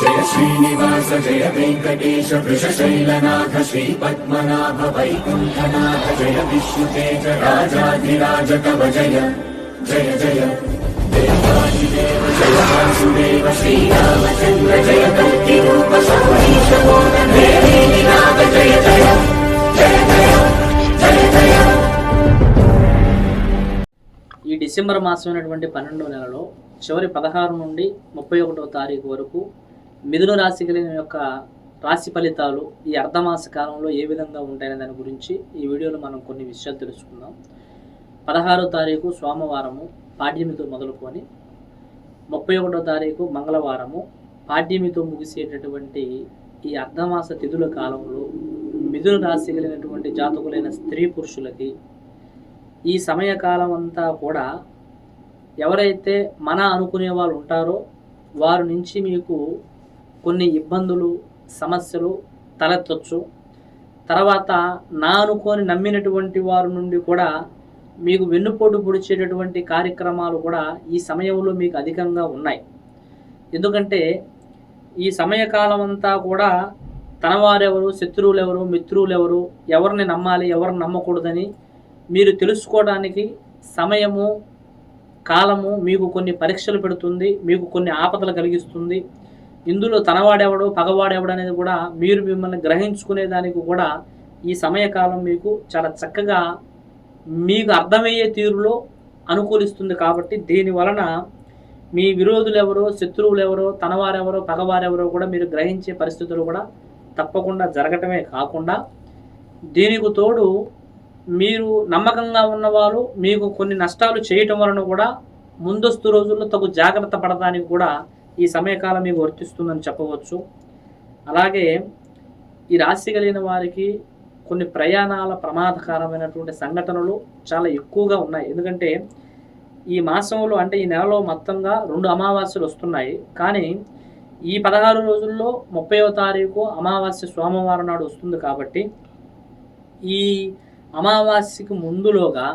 జయ శ్రీనివాస జయ వెంకటేశ వృషశైలనాథ శ్రీ పద్మనాభ వైకుంఠనాథ జయ విష్ణుతేజ రాజాధిరాజ కవ జయ జయ జయ. దేవాదిదేవ జయ వాసుదేవ శ్రీరామచంద్ర జయ కల్కి రూప సౌరీశ నాథ జయ జయ జయ జయ జయ జయ ఈ డిసెంబర్ మాసమైనటువంటి పన్నెండవ నెలలో చివరి పదహారు నుండి ముప్పై ఒకటో తారీఖు వరకు మిథున రాశి కలిగిన యొక్క రాశి ఫలితాలు ఈ అర్ధమాస కాలంలో ఏ విధంగా ఉంటాయనే దాని గురించి ఈ వీడియోలో మనం కొన్ని విషయాలు తెలుసుకుందాం. పదహారో తారీఖు సోమవారము పాడ్యమితో మొదలుకొని ముప్పై ఒకటో తారీఖు మంగళవారము పాడ్యమితో ముగిసేటటువంటి ఈ అర్ధమాస తిథుల కాలంలో మిథున రాశి కలిగినటువంటి జాతకులైన స్త్రీ పురుషులకి ఈ సమయకాలం అంతా కూడా ఎవరైతే మన అనుకునే వాళ్ళు ఉంటారో వారి నుంచి మీకు కొన్ని ఇబ్బందులు సమస్యలు తలెత్తొచ్చు. తర్వాత నా అనుకొని నమ్మినటువంటి వారి నుండి కూడా మీకు వెన్నుపోటు పొడిచేటటువంటి కార్యక్రమాలు కూడా ఈ సమయంలో మీకు అధికంగా ఉన్నాయి. ఎందుకంటే ఈ సమయకాలం అంతా కూడా తనవారెవరు శత్రువులు ఎవరు మిత్రులు ఎవరు ఎవరిని నమ్మాలి ఎవరిని నమ్మకూడదని మీరు తెలుసుకోవడానికి సమయము కాలము మీకు కొన్ని పరీక్షలు పెడుతుంది మీకు కొన్ని ఆపదలు కలిగిస్తుంది. ఇందులో తనవాడెవడు పగవాడెవడు అనేది కూడా మీరు మిమ్మల్ని గ్రహించుకునే దానికి కూడా ఈ సమయకాలం మీకు చాలా చక్కగా మీకు అర్థమయ్యే తీరులో అనుకూలిస్తుంది కాబట్టి దీని వలన మీ విరోధులు ఎవరో శత్రువులు ఎవరో తనవారెవరో పగవారెవరో కూడా మీరు గ్రహించే పరిస్థితులు కూడా తప్పకుండా జరగటమే కాకుండా దీనికి తోడు మీరు నమ్మకంగా ఉన్నవారు మీకు కొన్ని నష్టాలు చేయటం వలన కూడా ముందస్తు రోజుల్లో తగు జాగ్రత్త పడడానికి కూడా ఈ సమయకాలం మీకు వర్తిస్తుందని చెప్పవచ్చు. అలాగే ఈ రాశి కలిగిన వారికి కొన్ని ప్రయాణాల ప్రమాదకరమైనటువంటి సంఘటనలు చాలా ఎక్కువగా ఉన్నాయి. ఎందుకంటే ఈ మాసంలో అంటే ఈ నెలలో మొత్తంగా రెండు అమావాస్యలు వస్తున్నాయి. కానీ ఈ పదహారు రోజుల్లో ముప్పైవ తారీఖు అమావాస్య సోమవారం నాడు వస్తుంది కాబట్టి ఈ అమావాస్యకు ముందులోగా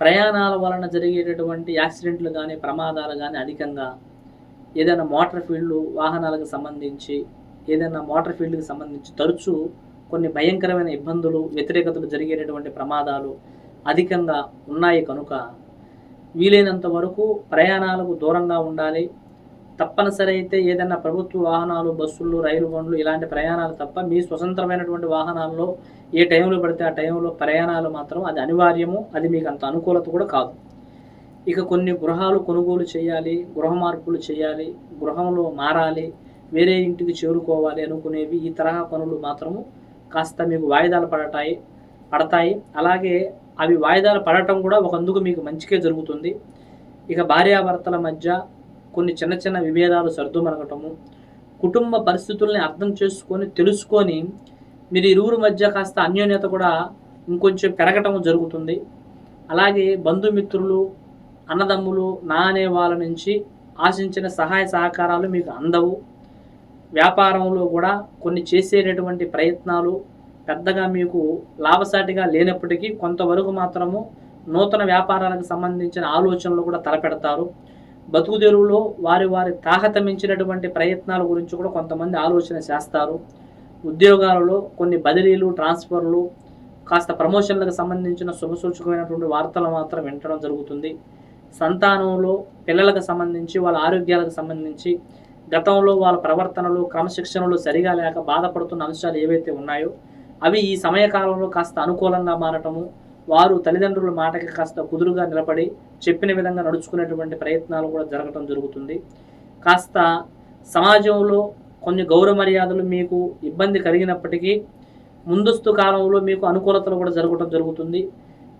ప్రయాణాల వలన జరిగేటటువంటి యాక్సిడెంట్లు కానీ ప్రమాదాలు కానీ అధికంగా ఏదైనా మోటార్ ఫీల్డ్ వాహనాలకు సంబంధించి ఏదైనా మోటార్ ఫీల్డ్కి సంబంధించి తరచూ కొన్ని భయంకరమైన ఇబ్బందులు వ్యతిరేకతలు జరిగేటటువంటి ప్రమాదాలు అధికంగా ఉన్నాయి కనుక వీలైనంత వరకు ప్రయాణాలకు దూరంగా ఉండాలి. తప్పనిసరి అయితే ఏదైనా ప్రభుత్వ వాహనాలు బస్సులు రైలు బండ్లు ఇలాంటి ప్రయాణాలు తప్ప మీ స్వతంత్రమైనటువంటి వాహనాల్లో ఏ టైంలో పడితే ఆ టైంలో ప్రయాణాలు మాత్రం అది అనివార్యము అది మీకు అంత అనుకూలత కూడా కాదు. ఇక కొన్ని గృహాలు కొనుగోలు చేయాలి గృహ మార్పులు చేయాలి గృహంలో మారాలి వేరే ఇంటికి చేరుకోవాలి అనుకునేవి ఈ తరహా పనులు మాత్రము కాస్త మీకు వాయిదాలు పడతాయి పడతాయి. అలాగే అవి వాయిదాలు పడటం కూడా ఒక అందుకు మీకు మంచిగా జరుగుతుంది. ఇక భార్యాభర్తల మధ్య కొన్ని చిన్న చిన్న విభేదాలు సర్దుమరగటము కుటుంబ పరిస్థితుల్ని అర్థం చేసుకొని తెలుసుకొని మీరు ఇరువురు మధ్య కాస్త అన్యోన్యత కూడా ఇంకొంచెం పెరగటం జరుగుతుంది. అలాగే బంధుమిత్రులు అన్నదమ్ములు నా అనే వాళ్ళ నుంచి ఆశించిన సహాయ సహకారాలు మీకు అందవు. వ్యాపారంలో కూడా కొన్ని చేసేటటువంటి ప్రయత్నాలు పెద్దగా మీకు లాభసాటిగా లేనప్పటికీ కొంతవరకు మాత్రము నూతన వ్యాపారాలకు సంబంధించిన ఆలోచనలు కూడా తలపెడతారు. బతుకు వారి వారి తాహత మించినటువంటి ప్రయత్నాల గురించి కూడా కొంతమంది ఆలోచన చేస్తారు. ఉద్యోగాలలో కొన్ని బదిలీలు ట్రాన్స్ఫర్లు కాస్త ప్రమోషన్లకు సంబంధించిన శుభసూచకమైనటువంటి వార్తలు మాత్రం వింటడం జరుగుతుంది. సంతానంలో పిల్లలకు సంబంధించి వాళ్ళ ఆరోగ్యాలకు సంబంధించి గతంలో వాళ్ళ ప్రవర్తనలు క్రమశిక్షణలు సరిగా లేక బాధపడుతున్న అంశాలు ఏవైతే ఉన్నాయో అవి ఈ సమయకాలంలో కాస్త అనుకూలంగా మారటము వారు తల్లిదండ్రుల మాటకి కాస్త కుదురుగా నిలబడి చెప్పిన విధంగా నడుచుకునేటువంటి ప్రయత్నాలు కూడా జరగటం జరుగుతుంది. కాస్త సమాజంలో కొన్ని గౌరవ మర్యాదలు మీకు ఇబ్బంది కలిగినప్పటికీ ముందస్తు కాలంలో మీకు అనుకూలతలు కూడా జరగటం జరుగుతుంది.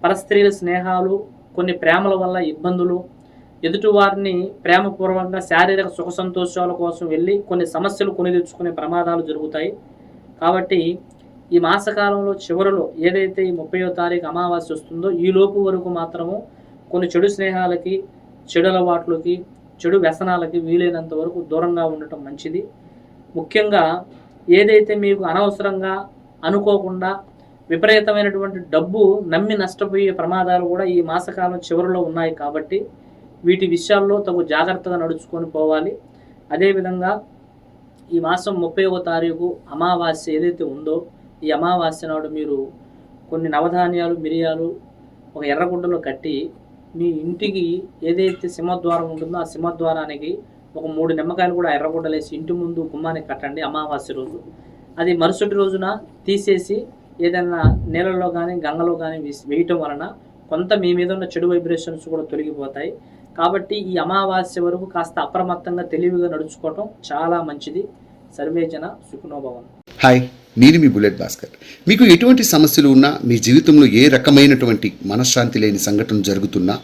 పరస్త్రీల స్నేహాలు కొన్ని ప్రేమల వల్ల ఇబ్బందులు. ఎదుటివారిని ప్రేమపూర్వకంగా శారీరక సుఖ సంతోషాల కోసం వెళ్ళి కొన్ని సమస్యలు కొని తెచ్చుకునే ప్రమాదాలు జరుగుతాయి. కాబట్టి ఈ మాసకాలంలో చివరిలో ఏదైతే ఈ ముప్పయో తారీఖు అమావాస్య వస్తుందో ఈ లోపు వరకు మాత్రము కొన్ని చెడు స్నేహాలకి చెడు అలవాట్లకి చెడు వ్యసనాలకి వీలైనంత వరకు దూరంగా ఉండటం మంచిది. ముఖ్యంగా ఏదైతే మీకు అనవసరంగా అనుకోకుండా విపరీతమైనటువంటి డబ్బు నమ్మి నష్టపోయే ప్రమాదాలు కూడా ఈ మాసకాలం చివరిలో ఉన్నాయి కాబట్టి వీటి విషయాల్లో తగు జాగ్రత్తగా నడుచుకొని పోవాలి. అదేవిధంగా ఈ మాసం ముప్పై తారీఖు అమావాస్య ఏదైతే ఉందో ఈ అమావాస్య నాడు మీరు కొన్ని నవధాన్యాలు మిరియాలు ఒక ఎర్రగుడ్డలో కట్టి మీ ఇంటికి ఏదైతే సింహద్వారం ఉంటుందో ఆ సింహద్వారానికి ఒక మూడు నిమ్మకాయలు కూడా ఎర్రగుడ్డలేసి ఇంటి ముందు గుమ్మానికి కట్టండి అమావాస్య రోజు. అది మరుసటి రోజున తీసేసి ఏదైనా నీళ్ళలో కానీ గంగలో కానీ వేయటం వలన కొంత మీ మీద ఉన్న చెడు వైబ్రేషన్స్ కూడా తొలగిపోతాయి. కాబట్టి ఈ అమావాస్య వరకు కాస్త అప్రమత్తంగా తెలివిగా నడుచుకోవటం చాలా మంచిది. సర్వేజన సుఖనోభవం హాయ్ నేను మీ బుల్లెట్ భాస్కర్. మీకు ఎటువంటి సమస్యలు ఉన్నా మీ జీవితంలో ఏ రకమైనటువంటి మనశ్శాంతి లేని సంఘటన జరుగుతున్నా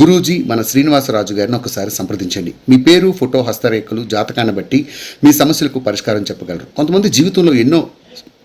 గురూజీ మన శ్రీనివాసరాజు గారిని ఒకసారి సంప్రదించండి. మీ పేరు ఫోటో హస్తరేఖలు జాతకాన్ని బట్టి మీ సమస్యలకు పరిష్కారం చెప్పగలరు. కొంతమంది జీవితంలో ఎన్నో